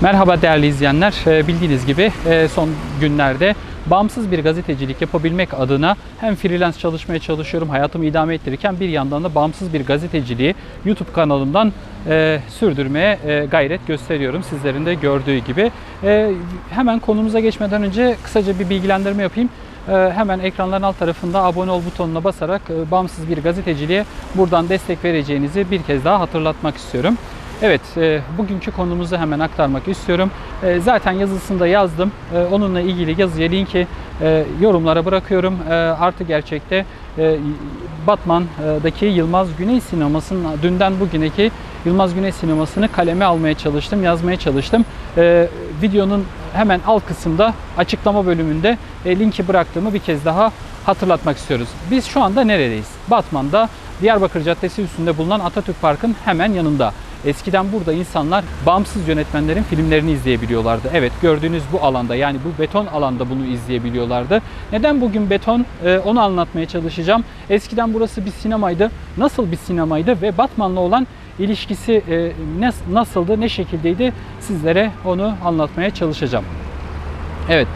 Merhaba değerli izleyenler. Ee, Bildiğiniz gibi e, son günlerde bağımsız bir gazetecilik yapabilmek adına hem freelance çalışmaya çalışıyorum, hayatımı idame ettirirken bir yandan da bağımsız bir gazeteciliği YouTube kanalımdan e, sürdürmeye e, gayret gösteriyorum. Sizlerin de gördüğü gibi. Hemen konumuza geçmeden önce kısaca bir bilgilendirme yapayım. Hemen ekranların alt tarafında abone ol butonuna basarak bağımsız bir gazeteciliğe buradan destek vereceğinizi bir kez daha hatırlatmak istiyorum. Evet, e, bugünkü konumuzu hemen aktarmak istiyorum. E, zaten yazısında yazdım. E, onunla ilgili yazıya linki e, yorumlara bırakıyorum. E, artı gerçekte e, Batman'daki Yılmaz Güney sinemasının dünden bugüneki Yılmaz Güney sinemasını kaleme almaya çalıştım, yazmaya çalıştım. E, videonun hemen alt kısımda açıklama bölümünde e, linki bıraktığımı bir kez daha hatırlatmak istiyoruz. Biz şu anda neredeyiz? Batman'da Diyarbakır Caddesi üstünde bulunan Atatürk Park'ın hemen yanında. Eskiden burada insanlar bağımsız yönetmenlerin filmlerini izleyebiliyorlardı. Evet gördüğünüz bu alanda yani bu beton alanda bunu izleyebiliyorlardı. Neden bugün beton Ee, onu anlatmaya çalışacağım. Eskiden burası bir sinemaydı. Nasıl bir sinemaydı ve Batman'la olan ilişkisi e, nas- nasıldı, ne şekildeydi sizlere onu anlatmaya çalışacağım. Evet.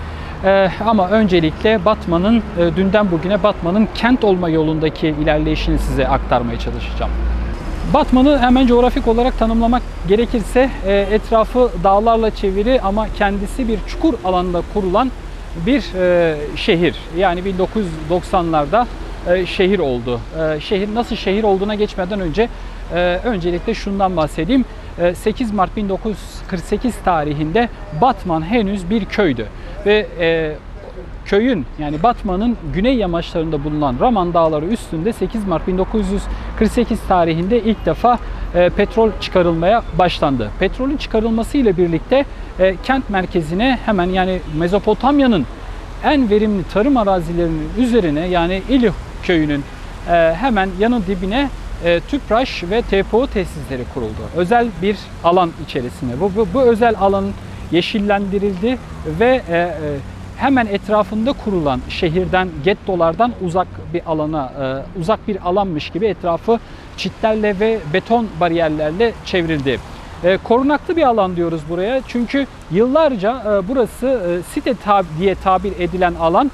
Ee, ama öncelikle Batman'ın e, dünden bugüne Batman'ın kent olma yolundaki ilerleyişini size aktarmaya çalışacağım. Batman'ı hemen coğrafik olarak tanımlamak gerekirse e, etrafı dağlarla çeviri ama kendisi bir çukur alanda kurulan bir e, şehir. Yani 1990'larda e, şehir oldu. Şehir nasıl şehir olduğuna geçmeden önce öncelikle şundan bahsedeyim. E, 8 Mart 1948 tarihinde Batman henüz bir köydü ve köyün yani Batman'ın güney yamaçlarında bulunan Raman Dağları üstünde 8 Mart 1948 tarihinde ilk defa e, petrol çıkarılmaya başlandı. Petrolün çıkarılması ile birlikte e, kent merkezine hemen yani Mezopotamya'nın en verimli tarım arazilerinin üzerine yani İlih köyünün e, hemen yanı dibine e, TÜPRAŞ ve TPO tesisleri kuruldu. Özel bir alan içerisinde. Bu, bu, bu özel alan yeşillendirildi ve e, e, hemen etrafında kurulan şehirden, gettolardan uzak bir alana, e, uzak bir alanmış gibi etrafı çitlerle ve beton bariyerlerle çevrildi. E, korunaklı bir alan diyoruz buraya çünkü yıllarca e, burası site diye tabir edilen alan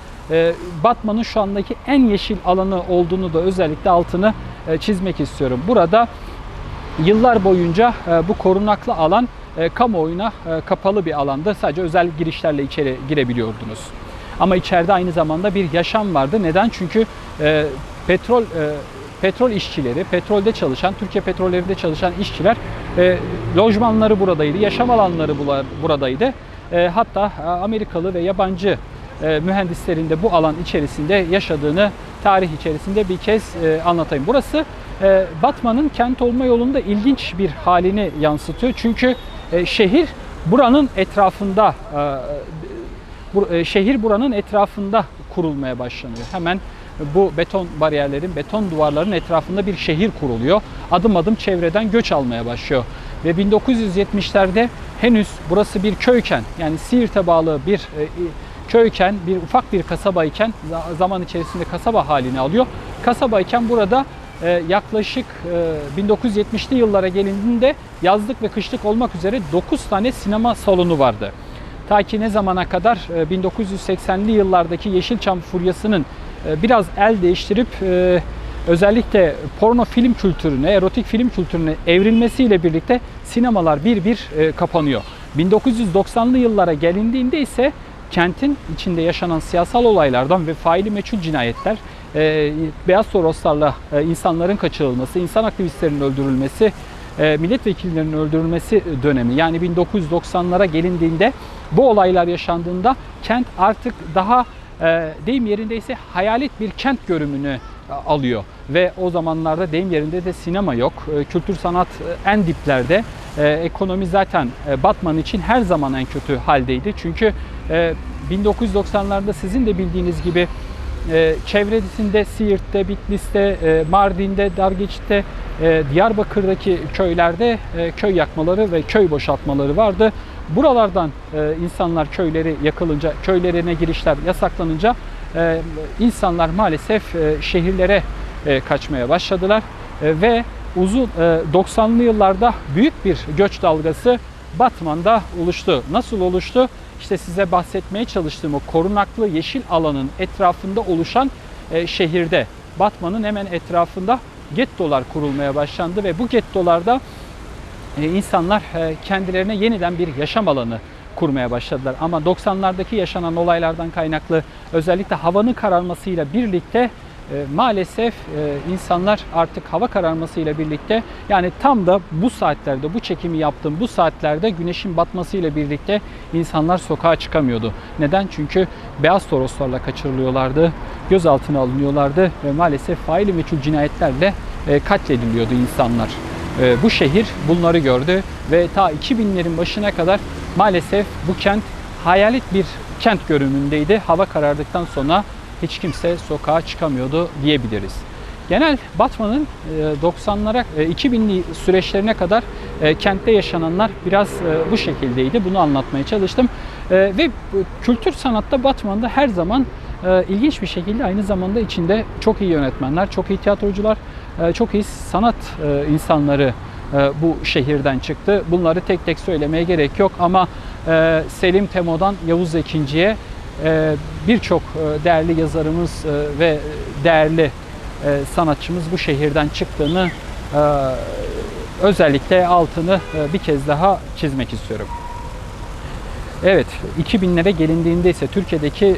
Batman'ın şu andaki en yeşil alanı olduğunu da özellikle altını çizmek istiyorum. Burada yıllar boyunca bu korunaklı alan e, kamuoyuna e, kapalı bir alanda sadece özel girişlerle içeri girebiliyordunuz. Ama içeride aynı zamanda bir yaşam vardı. Neden? Çünkü e, petrol e, petrol işçileri, petrolde çalışan, Türkiye petrollerinde çalışan işçiler lojmanları buradaydı, yaşam alanları buradaydı. Hatta Amerikalı ve yabancı mühendislerin de bu alan içerisinde yaşadığını tarih içerisinde bir kez anlatayım. Burası Batman'ın kent olma yolunda ilginç bir halini yansıtıyor. Çünkü e, şehir buranın etrafında e, bu, e, şehir buranın etrafında kurulmaya başlanıyor. Hemen bu beton bariyerlerin, beton duvarların etrafında bir şehir kuruluyor. Adım adım çevreden göç almaya başlıyor. Ve 1970'lerde henüz burası bir köyken yani Siirt'e bağlı bir köyken, bir ufak bir kasabayken za- zaman içerisinde kasaba halini alıyor. Kasabayken burada yaklaşık e, 1970'li yıllara gelindiğinde yazlık ve kışlık olmak üzere 9 tane sinema salonu vardı. Ta ki ne zamana kadar e, 1980'li yıllardaki Yeşilçam furyasının e, biraz el değiştirip e, özellikle porno film kültürüne, erotik film kültürüne evrilmesiyle birlikte sinemalar bir bir e, kapanıyor. 1990'lı yıllara gelindiğinde ise kentin içinde yaşanan siyasal olaylardan ve faili meçhul cinayetler, e, beyaz soroslarla e, insanların kaçırılması, insan aktivistlerinin öldürülmesi, e, milletvekillerinin öldürülmesi dönemi yani 1990'lara gelindiğinde bu olaylar yaşandığında kent artık daha e, deyim yerindeyse hayalet bir kent görümünü e, alıyor ve o zamanlarda deyim yerinde de sinema yok. E, Kültür sanat e, en diplerde. Ekonomi zaten Batman için her zaman en kötü haldeydi. Çünkü e, 1990'larda sizin de bildiğiniz gibi e, çevresinde Siirt'te, Bitlis'te, e, Mardin'de, Dargeç'te, e, Diyarbakır'daki köylerde e, köy yakmaları ve köy boşaltmaları vardı. Buralardan e, insanlar köyleri yakılınca, köylerine girişler yasaklanınca e, insanlar maalesef e, şehirlere e, kaçmaya başladılar E, ve uzun e, 90'lı yıllarda büyük bir göç dalgası Batman'da oluştu. Nasıl oluştu? İşte size bahsetmeye çalıştığım o korunaklı yeşil alanın etrafında oluşan e, şehirde Batman'ın hemen etrafında gettolar kurulmaya başlandı ve bu gettolarda e, insanlar e, kendilerine yeniden bir yaşam alanı kurmaya başladılar. Ama 90'lardaki yaşanan olaylardan kaynaklı özellikle havanın kararmasıyla birlikte e, maalesef e, insanlar artık hava kararmasıyla birlikte yani tam da bu saatlerde bu çekimi yaptığım bu saatlerde güneşin batmasıyla birlikte insanlar sokağa çıkamıyordu. Neden? Çünkü beyaz toroslarla kaçırılıyorlardı, gözaltına alınıyorlardı ve maalesef faili meçhul cinayetlerle e, katlediliyordu insanlar. Bu şehir bunları gördü ve ta 2000'lerin başına kadar maalesef bu kent hayalet bir kent görünümündeydi. Hava karardıktan sonra hiç kimse sokağa çıkamıyordu diyebiliriz. Genel Batman'ın e, 90'lara, e, 2000'li süreçlerine kadar e, kentte yaşananlar biraz e, bu şekildeydi. Bunu anlatmaya çalıştım. E, Ve kültür sanatta Batman'da her zaman e, ilginç bir şekilde aynı zamanda içinde çok iyi yönetmenler, çok iyi tiyatrocular, e, çok iyi sanat e, insanları e, bu şehirden çıktı. Bunları tek tek söylemeye gerek yok ama e, Selim Temo'dan Yavuz Ekinci'ye e, birçok e, değerli yazarımız e, ve değerli e, sanatçımız bu şehirden çıktığını özellikle altını bir kez daha çizmek istiyorum. Evet, 2000'lere gelindiğinde ise Türkiye'deki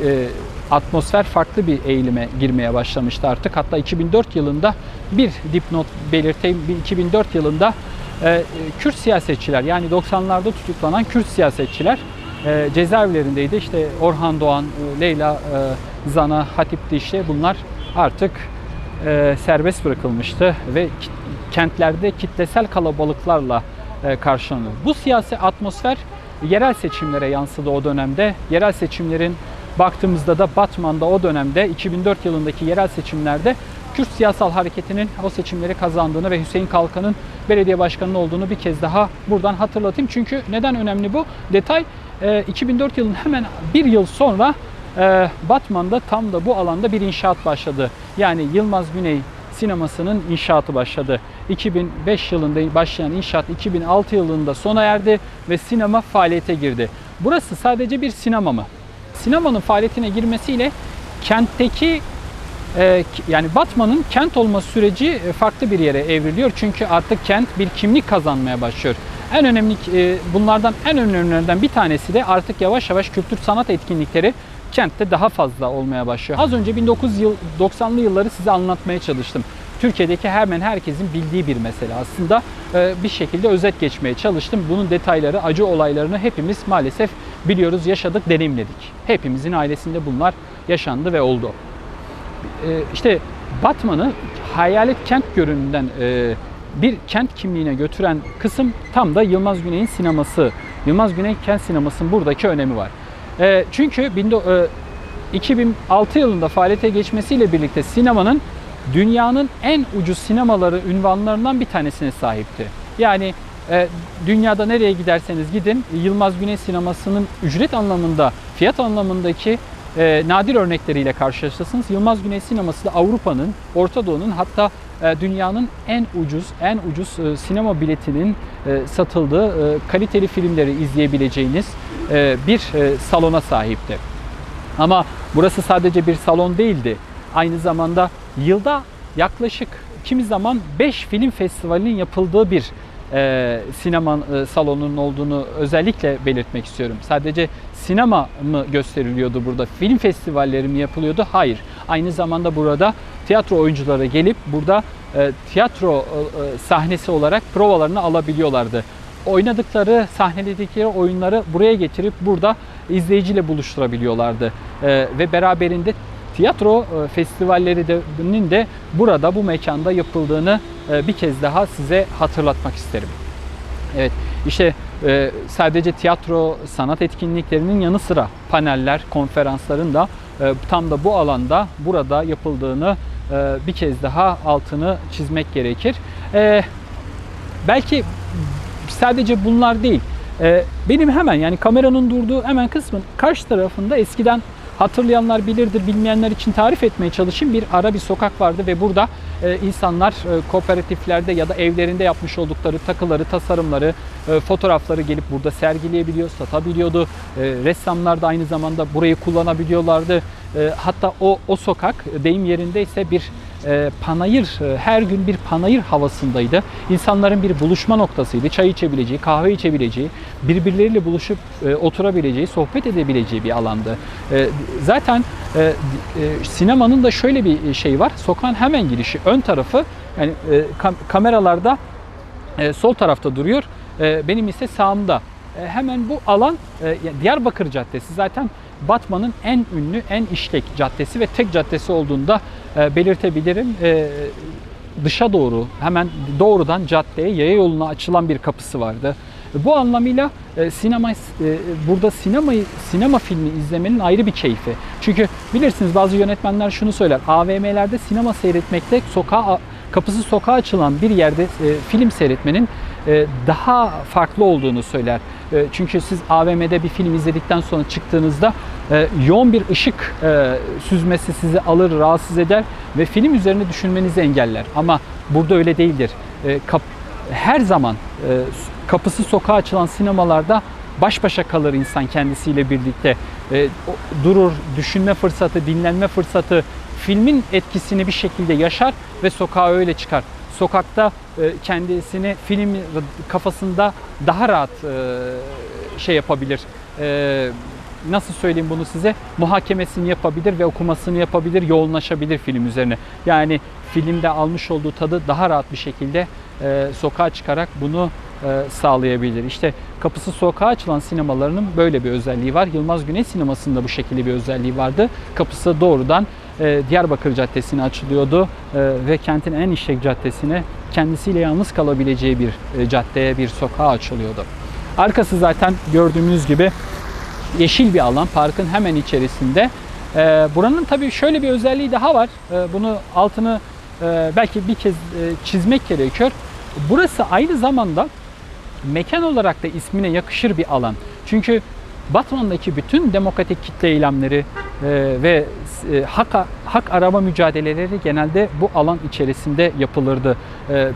atmosfer farklı bir eğilime girmeye başlamıştı artık. Hatta 2004 yılında bir dipnot belirteyim. 2004 yılında Kürt siyasetçiler yani 90'larda tutuklanan Kürt siyasetçiler e, cezaevlerindeydi. İşte Orhan Doğan, e, Leyla e, Zana, Hatip Dişli bunlar artık e, serbest bırakılmıştı ve kentlerde kitlesel kalabalıklarla e, karşılanıyor. Bu siyasi atmosfer yerel seçimlere yansıdı o dönemde. Yerel seçimlerin baktığımızda da Batman'da o dönemde 2004 yılındaki yerel seçimlerde Kürt siyasal hareketinin o seçimleri kazandığını ve Hüseyin Kalkan'ın belediye başkanı olduğunu bir kez daha buradan hatırlatayım. Çünkü neden önemli bu detay? E, 2004 yılının hemen bir yıl sonra e, Batman'da tam da bu alanda bir inşaat başladı. Yani Yılmaz Güney sinemasının inşaatı başladı. 2005 yılında başlayan inşaat 2006 yılında sona erdi ve sinema faaliyete girdi. Burası sadece bir sinema mı? Sinemanın faaliyetine girmesiyle kentteki e, yani Batman'ın kent olma süreci e, farklı bir yere evriliyor. Çünkü artık kent bir kimlik kazanmaya başlıyor. En önemli e, bunlardan en önemlilerinden bir tanesi de artık yavaş yavaş kültür sanat etkinlikleri kentte daha fazla olmaya başlıyor. Az önce 1990'lı yılları size anlatmaya çalıştım. Türkiye'deki hemen herkesin bildiği bir mesele aslında. E, bir şekilde özet geçmeye çalıştım. Bunun detayları, acı olaylarını hepimiz maalesef biliyoruz, yaşadık, deneyimledik. Hepimizin ailesinde bunlar yaşandı ve oldu. E, işte Batman'ı hayalet kent görünümünden bir kent kimliğine götüren kısım tam da Yılmaz Güney'in sineması. Yılmaz Güney kent sinemasının buradaki önemi var. E, çünkü bindo- e, 2006 yılında faaliyete geçmesiyle birlikte sinemanın dünyanın en ucuz sinemaları ünvanlarından bir tanesine sahipti. Yani e, dünyada nereye giderseniz gidin Yılmaz Güney sinemasının ücret anlamında, fiyat anlamındaki e, nadir örnekleriyle karşılaşırsınız. Yılmaz Güney sineması da Avrupa'nın, Orta Doğu'nun hatta e, dünyanın en ucuz, en ucuz e, sinema biletinin e, satıldığı e, kaliteli filmleri izleyebileceğiniz e, bir e, salona sahipti. Ama burası sadece bir salon değildi. Aynı zamanda yılda yaklaşık kimi zaman 5 film festivalinin yapıldığı bir e, sinema e, salonunun olduğunu özellikle belirtmek istiyorum. Sadece sinema mı gösteriliyordu burada? Film festivalleri mi yapılıyordu? Hayır. Aynı zamanda burada tiyatro oyuncuları gelip burada e, tiyatro e, e, sahnesi olarak provalarını alabiliyorlardı oynadıkları, sahneledikleri oyunları buraya getirip burada izleyiciyle buluşturabiliyorlardı. Ee, ve beraberinde tiyatro e, festivallerinin de burada bu mekanda yapıldığını e, bir kez daha size hatırlatmak isterim. Evet, işte e, sadece tiyatro sanat etkinliklerinin yanı sıra paneller, konferansların da tam da bu alanda burada yapıldığını bir kez daha altını çizmek gerekir. Belki sadece bunlar değil. Benim hemen yani kameranın durduğu hemen kısmın karşı tarafında eskiden hatırlayanlar bilirdir, bilmeyenler için tarif etmeye çalışayım bir ara bir sokak vardı ve burada e, insanlar e, kooperatiflerde ya da evlerinde yapmış oldukları takıları, tasarımları, e, fotoğrafları gelip burada sergileyebiliyor, satabiliyordu. Ressamlar da aynı zamanda burayı kullanabiliyorlardı. Hatta o o sokak deyim yerindeyse bir e, panayır, e, her gün bir panayır havasındaydı. İnsanların bir buluşma noktasıydı. Çay içebileceği, kahve içebileceği, birbirleriyle buluşup e, oturabileceği, sohbet edebileceği bir alandı. Zaten sinemanın da şöyle bir şey var. Sokağın hemen girişi, ön tarafı yani kam- kameralarda sol tarafta duruyor. Benim ise sağımda. Hemen bu alan Diyarbakır Caddesi zaten Batman'ın en ünlü, en işlek caddesi ve tek caddesi olduğunda e, belirtebilirim. E, dışa doğru hemen doğrudan caddeye yaya yoluna açılan bir kapısı vardı. Bu anlamıyla e, sinema burada sinemayı sinema filmi izlemenin ayrı bir keyfi. Çünkü bilirsiniz bazı yönetmenler şunu söyler. AVM'lerde sinema seyretmekte sokağa kapısı sokağa açılan bir yerde film seyretmenin daha farklı olduğunu söyler. E, çünkü siz AVM'de bir film izledikten sonra çıktığınızda e, yoğun bir ışık e, süzmesi sizi alır, rahatsız eder ve film üzerine düşünmenizi engeller. Ama burada öyle değildir. E, her zaman e, kapısı sokağa açılan sinemalarda baş başa kalır insan kendisiyle birlikte. E, durur, düşünme fırsatı, dinlenme fırsatı, filmin etkisini bir şekilde yaşar ve sokağa öyle çıkar. Sokakta e, kendisini film kafasında daha rahat e, şey yapabilir. E, nasıl söyleyeyim bunu size? Muhakemesini yapabilir ve okumasını yapabilir, yoğunlaşabilir film üzerine. Yani filmde almış olduğu tadı daha rahat bir şekilde sokağa çıkarak bunu sağlayabilir. İşte kapısı sokağa açılan sinemalarının böyle bir özelliği var. Yılmaz Güney sinemasında bu şekilde bir özelliği vardı. Kapısı doğrudan e, Diyarbakır Caddesi'ne açılıyordu e, ve kentin en işlek caddesine kendisiyle yalnız kalabileceği bir e, caddeye, bir sokağa açılıyordu. Arkası zaten gördüğünüz gibi yeşil bir alan parkın hemen içerisinde. Ee, buranın tabii şöyle bir özelliği daha var. Ee, bunu altını e, belki bir kez e, çizmek gerekiyor. Burası aynı zamanda mekan olarak da ismine yakışır bir alan. Çünkü Batman'daki bütün demokratik kitle eylemleri e, ve e, hak, hak arama mücadeleleri genelde bu alan içerisinde yapılırdı. E,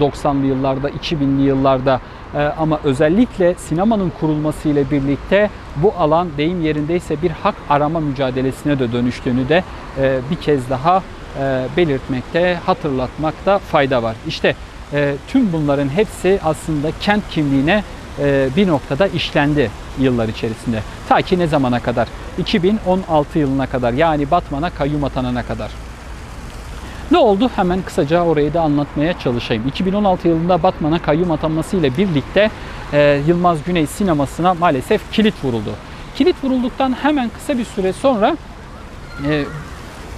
1990'lı yıllarda, 2000'li yıllarda e, ama özellikle sinemanın kurulması ile birlikte bu alan deyim yerindeyse bir hak arama mücadelesine de dönüştüğünü de e, bir kez daha e, belirtmekte, hatırlatmakta fayda var. İşte e, tüm bunların hepsi aslında kent kimliğine bir noktada işlendi yıllar içerisinde. Ta ki ne zamana kadar? 2016 yılına kadar yani Batman'a kayyum atanana kadar. Ne oldu? Hemen kısaca orayı da anlatmaya çalışayım. 2016 yılında Batman'a kayyum atanması ile birlikte e, Yılmaz Güney sinemasına maalesef kilit vuruldu. Kilit vurulduktan hemen kısa bir süre sonra e,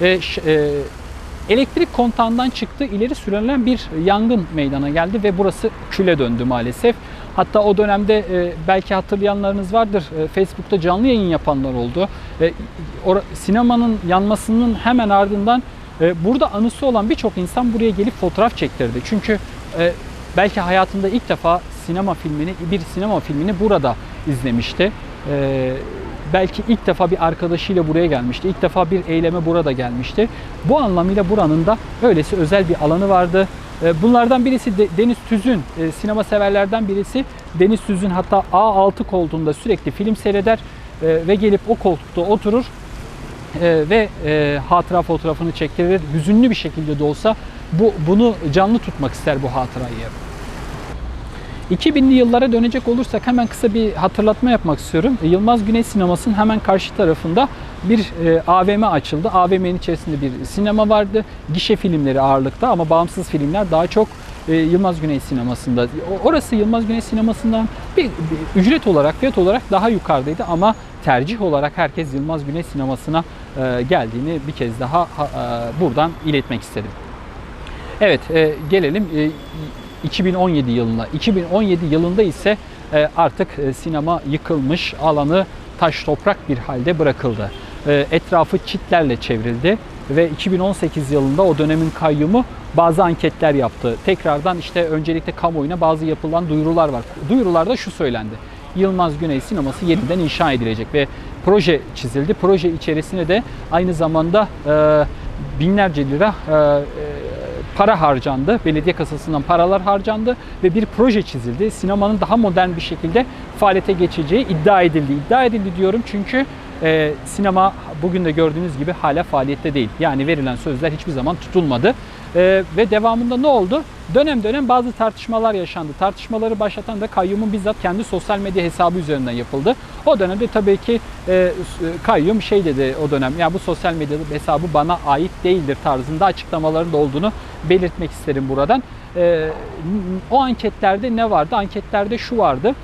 e, e, elektrik kontağından çıktı ileri sürülen bir yangın meydana geldi ve burası küle döndü maalesef. Hatta o dönemde e, belki hatırlayanlarınız vardır. E, Facebook'ta canlı yayın yapanlar oldu. Sinemanın yanmasının hemen ardından e, burada anısı olan birçok insan buraya gelip fotoğraf çektirdi. Çünkü belki hayatında ilk defa sinema filmini, bir sinema filmini burada izlemişti. Belki ilk defa bir arkadaşıyla buraya gelmişti. İlk defa bir eyleme burada gelmişti. Bu anlamıyla buranın da öylesi özel bir alanı vardı. E, Bunlardan birisi de- Deniz Tüzün, e, sinema severlerden birisi. Deniz Tüzün hatta A6 koltuğunda sürekli film seyreder e, ve gelip o koltukta oturur e, ve hatıra fotoğrafını çektirir. Hüzünlü bir şekilde de olsa bu bunu canlı tutmak ister bu hatırayı. 2000'li yıllara dönecek olursak hemen kısa bir hatırlatma yapmak istiyorum. E, Yılmaz Güney Sineması'nın hemen karşı tarafında bir e, AVM açıldı. AVM'nin içerisinde bir sinema vardı. Gişe filmleri ağırlıkta ama bağımsız filmler daha çok e, Yılmaz Güney Sineması'nda. Orası Yılmaz Güney Sineması'ndan bir, bir ücret olarak, fiyat olarak daha yukarıdaydı ama tercih olarak herkes Yılmaz Güney Sineması'na geldiğini bir kez daha ha- buradan iletmek istedim. Evet, gelelim 2017 yılına. 2017 yılında ise e, artık e, sinema yıkılmış, alanı taş toprak bir halde bırakıldı. E, etrafı çitlerle çevrildi ve 2018 yılında o dönemin kayyumu bazı anketler yaptı. Tekrardan işte öncelikle kamuoyuna bazı yapılan duyurular var. Duyurularda şu söylendi. Yılmaz Güney sineması yeniden inşa edilecek ve proje çizildi. Proje içerisine de aynı zamanda binlerce lira para harcandı. Belediye kasasından paralar harcandı ve bir proje çizildi. Sinemanın daha modern bir şekilde faaliyete geçeceği iddia edildi. İddia edildi diyorum çünkü e, sinema bugün de gördüğünüz gibi hala faaliyette değil. Yani verilen sözler hiçbir zaman tutulmadı. E, ve devamında ne oldu? Dönem dönem bazı tartışmalar yaşandı. Tartışmaları başlatan da kayyumun bizzat kendi sosyal medya hesabı üzerinden yapıldı. O dönemde tabii ki e, kayyum şey dedi o dönem ya bu sosyal medya hesabı bana ait değildir tarzında açıklamaların da olduğunu belirtmek isterim buradan. E, o anketlerde ne vardı? Anketlerde şu vardı.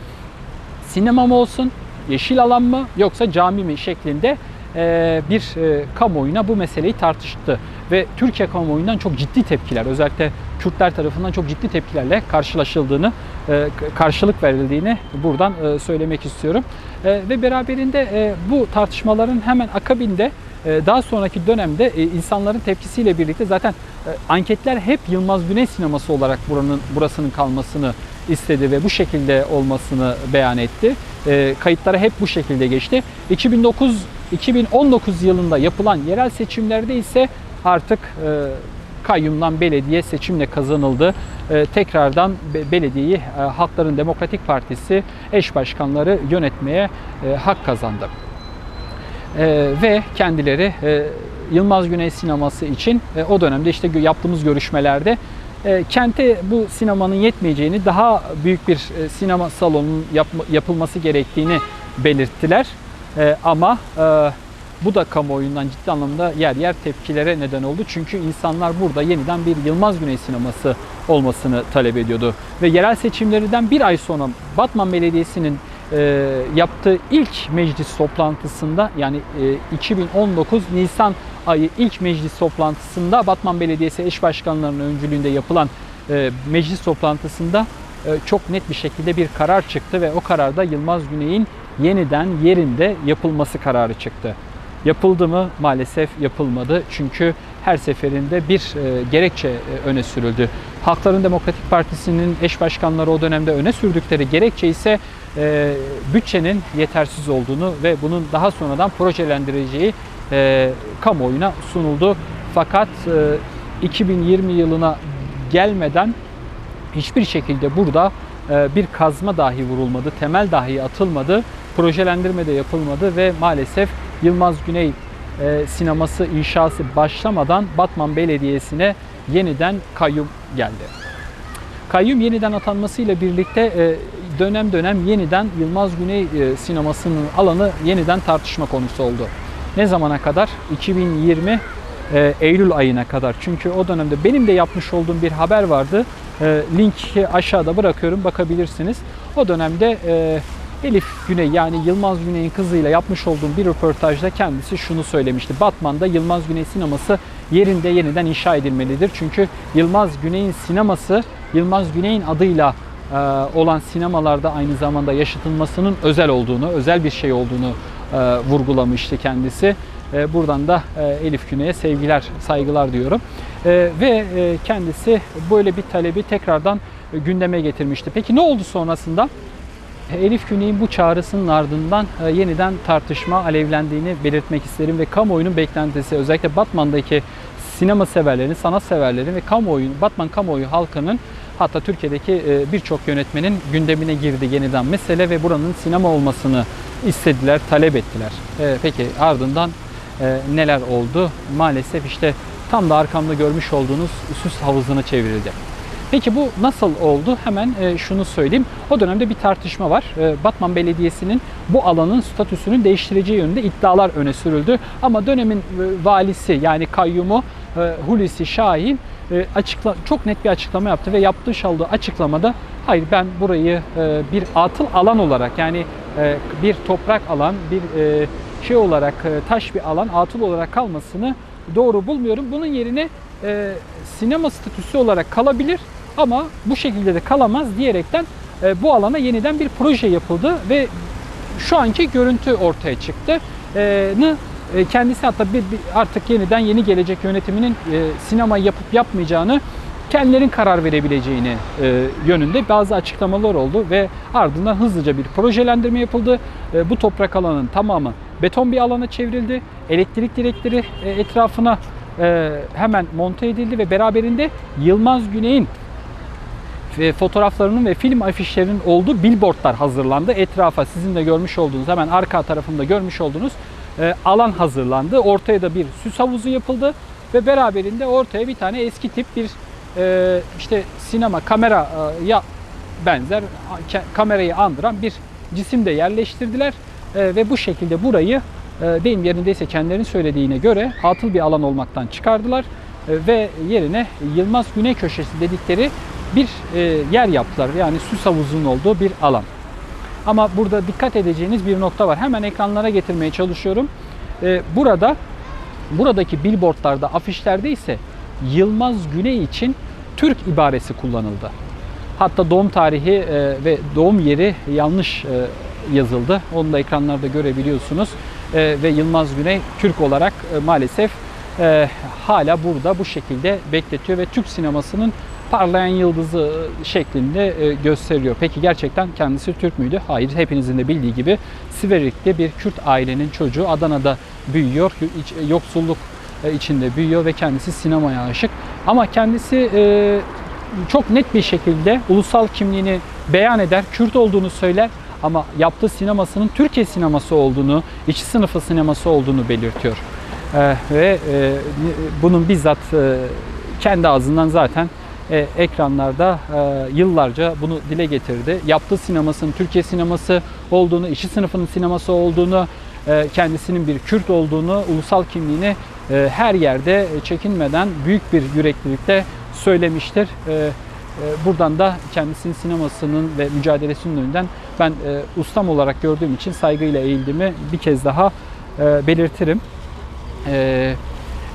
Sinema mı olsun, yeşil alan mı yoksa cami mi şeklinde e, bir e, kamuoyuna bu meseleyi tartıştı. Ve Türkiye kamuoyundan çok ciddi tepkiler, özellikle Kürtler tarafından çok ciddi tepkilerle karşılaşıldığını, e, karşılık verildiğini buradan e, söylemek istiyorum. E, Ve beraberinde bu tartışmaların hemen akabinde daha sonraki dönemde insanların tepkisiyle birlikte zaten anketler hep Yılmaz Güney sineması olarak buranın burasının kalmasını istedi ve bu şekilde olmasını beyan etti. Kayıtlara hep bu şekilde geçti. 2009 2019 yılında yapılan yerel seçimlerde ise artık e, kayyumdan belediye seçimle kazanıldı. E, tekrardan be- belediyeyi e, Halkların Demokratik Partisi eş başkanları yönetmeye e, hak kazandı. E, ve kendileri e, Yılmaz Güney sineması için e, o dönemde işte yaptığımız görüşmelerde e, kente bu sinemanın yetmeyeceğini, daha büyük bir e, sinema salonunun yapma- yapılması gerektiğini belirttiler. E, ama e, bu da kamuoyundan ciddi anlamda yer yer tepkilere neden oldu. Çünkü insanlar burada yeniden bir Yılmaz Güney sineması olmasını talep ediyordu. Ve yerel seçimlerden bir ay sonra Batman Belediyesi'nin e, yaptığı ilk meclis toplantısında yani e, 2019 Nisan ayı ilk meclis toplantısında Batman Belediyesi eş başkanlarının öncülüğünde yapılan e, meclis toplantısında e, çok net bir şekilde bir karar çıktı ve o kararda Yılmaz Güney'in yeniden yerinde yapılması kararı çıktı. Yapıldı mı? Maalesef yapılmadı. Çünkü her seferinde bir e, gerekçe e, öne sürüldü. Halkların Demokratik Partisi'nin eş başkanları o dönemde öne sürdükleri gerekçe ise e, bütçenin yetersiz olduğunu ve bunun daha sonradan projelendireceği e, kamuoyuna sunuldu. Fakat e, 2020 yılına gelmeden hiçbir şekilde burada bir kazma dahi vurulmadı, temel dahi atılmadı, projelendirme de yapılmadı ve maalesef Yılmaz Güney e, sineması inşası başlamadan Batman Belediyesi'ne yeniden kayyum geldi. Kayyum yeniden atanmasıyla birlikte e, dönem dönem yeniden Yılmaz Güney e, sinemasının alanı yeniden tartışma konusu oldu. Ne zamana kadar? 2020 e, Eylül ayına kadar. Çünkü o dönemde benim de yapmış olduğum bir haber vardı. E, linki aşağıda bırakıyorum bakabilirsiniz. O dönemde e, Elif Güney yani Yılmaz Güney'in kızıyla yapmış olduğum bir röportajda kendisi şunu söylemişti. Batman'da Yılmaz Güney sineması yerinde yeniden inşa edilmelidir. Çünkü Yılmaz Güney'in sineması Yılmaz Güney'in adıyla e, olan sinemalarda aynı zamanda yaşatılmasının özel olduğunu, özel bir şey olduğunu e, vurgulamıştı kendisi. E, Buradan da Elif Güney'e sevgiler, saygılar diyorum. Ve kendisi böyle bir talebi tekrardan gündeme getirmişti. Peki ne oldu sonrasında? Elif Güney'in bu çağrısının ardından e, yeniden tartışma alevlendiğini belirtmek isterim ve kamuoyunun beklentisi özellikle Batman'daki sinema severlerin, sanat severlerin ve kamuoyu, Batman kamuoyu halkının hatta Türkiye'deki e, birçok yönetmenin gündemine girdi yeniden mesele ve buranın sinema olmasını istediler, talep ettiler. E, Peki ardından neler oldu? Maalesef işte tam da arkamda görmüş olduğunuz süs havuzuna çevrildi. Peki bu nasıl oldu? Hemen e, şunu söyleyeyim. O dönemde bir tartışma var. E, Batman Belediyesi'nin bu alanın statüsünü değiştireceği yönünde iddialar öne sürüldü. Ama dönemin e, valisi yani kayyumu e, Hulusi Şahin e, açıkla çok net bir açıklama yaptı ve yaptığı olduğu açıklamada hayır ben burayı e, bir atıl alan olarak yani e, bir toprak alan, bir e, şey olarak e, taş bir alan atıl olarak kalmasını doğru bulmuyorum. Bunun yerine e, sinema statüsü olarak kalabilir ama bu şekilde de kalamaz diyerekten e, bu alana yeniden bir proje yapıldı ve şu anki görüntü ortaya çıktı. E, e, kendisi hatta artık yeniden yeni gelecek yönetiminin sinema yapıp yapmayacağını kendilerin karar verebileceğini e, yönünde bazı açıklamalar oldu ve ardından hızlıca bir projelendirme yapıldı. E, bu toprak alanın tamamı beton bir alana çevrildi. Elektrik direkleri e, etrafına e, hemen monte edildi ve beraberinde Yılmaz Güney'in fotoğraflarının ve film afişlerinin olduğu billboardlar hazırlandı. Etrafa sizin de görmüş olduğunuz hemen arka tarafında görmüş olduğunuz e, alan hazırlandı. Ortaya da bir süs havuzu yapıldı ve beraberinde ortaya bir tane eski tip bir e, işte sinema kameraya benzer ke- kamerayı andıran bir cisim de yerleştirdiler E, ve bu şekilde burayı e, deyim yerindeyse kendilerinin söylediğine göre atıl bir alan olmaktan çıkardılar E, ve yerine Yılmaz Güney Köşesi dedikleri bir e, yer yaptılar. Yani süs havuzunun olduğu bir alan. Ama burada dikkat edeceğiniz bir nokta var. Hemen ekranlara getirmeye çalışıyorum. E, burada buradaki billboardlarda, afişlerde ise Yılmaz Güney için Türk ibaresi kullanıldı. Hatta doğum tarihi e, ve doğum yeri yanlış yazıldı. Onu da ekranlarda görebiliyorsunuz. Ve Yılmaz Güney Türk olarak maalesef hala burada bu şekilde bekletiyor ve Türk sinemasının parlayan yıldızı şeklinde e, gösteriyor. Peki gerçekten kendisi Türk müydü? Hayır. Hepinizin de bildiği gibi Siverik'te bir Kürt ailenin çocuğu Adana'da büyüyor. İç- Yoksulluk e, içinde büyüyor ve kendisi sinemaya aşık. Ama kendisi e, çok net bir şekilde ulusal kimliğini beyan eder, Kürt olduğunu söyler ama yaptığı sinemasının Türkiye sineması olduğunu, işçi sınıfı sineması olduğunu belirtiyor. E, ve e, bunun bizzat e, kendi ağzından zaten e, ekranlarda e, yıllarca bunu dile getirdi. Yaptığı sinemasının Türkiye sineması olduğunu, işçi sınıfının sineması olduğunu, e, kendisinin bir Kürt olduğunu, ulusal kimliğini e, her yerde çekinmeden büyük bir yüreklilikte söylemiştir. E, e, Buradan da kendisinin sinemasının ve mücadelesinin önünden ben e, ustam olarak gördüğüm için saygıyla eğildiğimi bir kez daha e, belirtirim. E,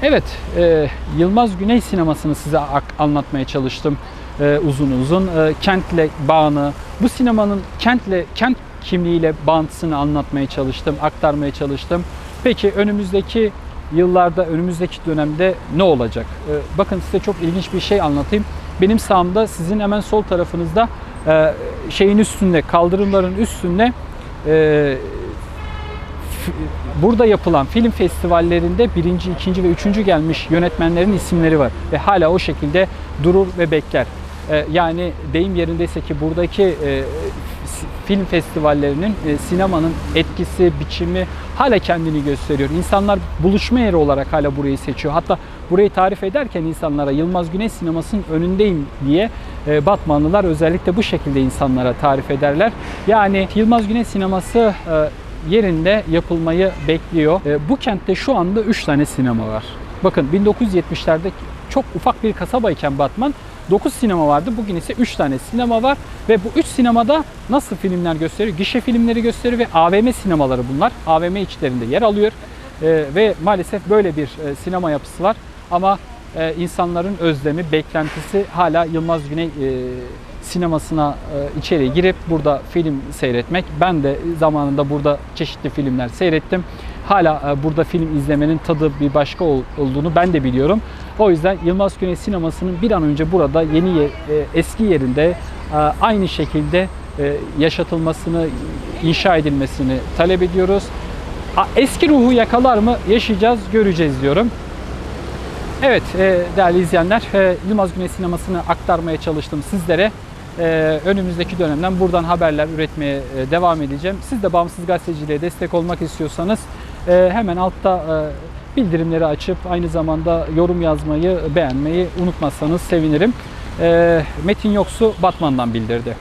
Evet, e, Yılmaz Güney sinemasını size anlatmaya çalıştım e, uzun uzun. E, kentle bağını, bu sinemanın kentle, kent kimliğiyle bağıntısını anlatmaya çalıştım, aktarmaya çalıştım. Peki önümüzdeki yıllarda, önümüzdeki dönemde ne olacak? E, bakın size çok ilginç bir şey anlatayım. Benim sağımda, sizin hemen sol tarafınızda e, şeyin üstünde, kaldırımların üstünde e, burada yapılan film festivallerinde birinci, ikinci ve üçüncü gelmiş yönetmenlerin isimleri var. Ve hala o şekilde durur ve bekler. Ee, yani deyim yerindeyse ki buradaki e, film festivallerinin e, sinemanın etkisi, biçimi hala kendini gösteriyor. İnsanlar buluşma yeri olarak hala burayı seçiyor. Hatta burayı tarif ederken insanlara Yılmaz Güney sinemasının önündeyim diye e, Batmanlılar özellikle bu şekilde insanlara tarif ederler. Yani Yılmaz Güney sineması e, yerinde yapılmayı bekliyor. E, Bu kentte şu anda 3 tane sinema var. Bakın 1970'lerde çok ufak bir kasabayken Batman 9 sinema vardı. Bugün ise 3 tane sinema var ve bu 3 sinemada nasıl filmler gösteriyor? Gişe filmleri gösteriyor ve AVM sinemaları bunlar. AVM içlerinde yer alıyor. E, ve maalesef böyle bir e, sinema yapısı var. Ama insanların özlemi, beklentisi hala Yılmaz Güney sinemasına e, içeri girip burada film seyretmek. Ben de zamanında burada çeşitli filmler seyrettim. Hala e, burada film izlemenin tadı bir başka ol- olduğunu ben de biliyorum. O yüzden Yılmaz Güney sinemasının bir an önce burada yeni ye- e, eski yerinde aynı şekilde yaşatılmasını, inşa edilmesini talep ediyoruz. Eski ruhu yakalar mı? Yaşayacağız, göreceğiz diyorum. Evet değerli izleyenler Yılmaz Güney sinemasını aktarmaya çalıştım sizlere. E, önümüzdeki dönemden buradan haberler üretmeye e, devam edeceğim. Siz de bağımsız gazeteciliğe destek olmak istiyorsanız e, hemen altta e, bildirimleri açıp aynı zamanda yorum yazmayı, beğenmeyi unutmazsanız sevinirim. Metin Yoksu Batman'dan bildirdi.